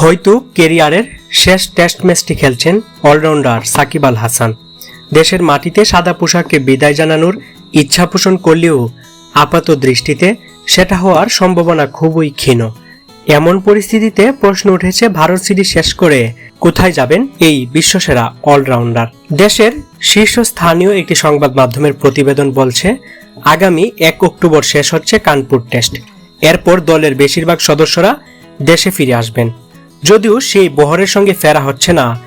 হয়তো কেরিয়ারের শেষ টেস্ট ম্যাচটি খেলছেন অলরাউন্ডার সাকিব আল হাসান। দেশের মাটিতে সাদা পোশাককে বিদায় জানানোর ইচ্ছা পোষণ করলেও আপাত দৃষ্টিতে সেটা হওয়ার সম্ভাবনা খুবই ক্ষীণ। এমন পরিস্থিতিতে প্রশ্ন উঠেছে ভারত সিরিজ শেষ করে কোথায় যাবেন এই বিশ্বসেরা অলরাউন্ডার। দেশের শীর্ষস্থানীয় একটি সংবাদ মাধ্যমের প্রতিবেদন বলছে, আগামী এক অক্টোবর শেষ হচ্ছে কানপুর টেস্ট। এরপর দলের বেশিরভাগ সদস্যরা দেশে ফিরে আসবেন। যদিও সেই বহরের সঙ্গে ফেরা হচ্ছে না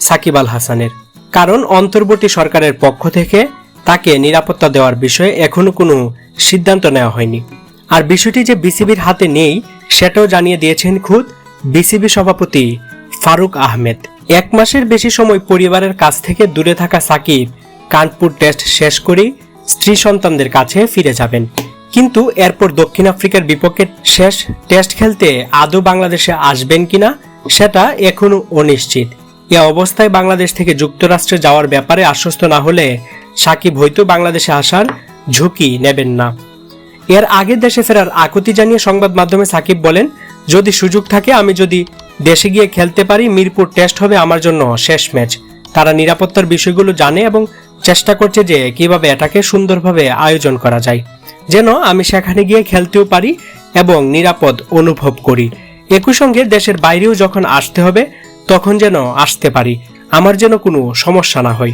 সাকিব আল হাসানের। কারণ অন্তর্বর্তী সরকারের পক্ষ থেকে তাকে নিরাপত্তা দেওয়ার বিষয়ে এখনও কোনো সিদ্ধান্ত নেওয়া হয়নি। আর বিষয়টি যে বিসিবির হাতে নেই, সেটাও জানিয়ে দিয়েছেন খুদ বিসিবি সভাপতি ফারুক আহমেদ। এক মাসের বেশি সময় পরিবারের কাছ থেকে দূরে থাকা সাকিব কানপুর টেস্ট শেষ করেই স্ত্রী সন্তানদের কাছে ফিরে যাবেন। কিন্তু এরপর দক্ষিণ আফ্রিকার বিপক্ষে শেষ টেস্ট খেলতে আদৌ বাংলাদেশে আসবেন কিনা, সেটা এখনও অনিশ্চিত। এ অবস্থায় বাংলাদেশ থেকে যুক্তরাষ্ট্রে যাওয়ার ব্যাপারে আশ্বস্ত না হলে সাকিব হয়তো বাংলাদেশে আসার ঝুঁকি নেবেন না। এর আগে দেশে ফেরার আকুতি জানিয়ে সংবাদ মাধ্যমে সাকিব বলেন, যদি সুযোগ থাকে, আমি যদি দেশে গিয়ে খেলতে পারি, মিরপুর টেস্ট হবে আমার জন্য শেষ ম্যাচ। তারা নিরাপত্তার বিষয়গুলো জানে এবং চেষ্টা করছে যে কীভাবে এটাকে সুন্দরভাবে আয়োজন করা যায়। যেন আমি সেখানে গিয়ে খেলতেও পারি এবং নিরাপদ অনুভব করি। একই সঙ্গে দেশের বাইরেও যখন আসতে হবে, তখন যেন আসতে পারি। আমার যেন কোনো সমস্যা না হয়।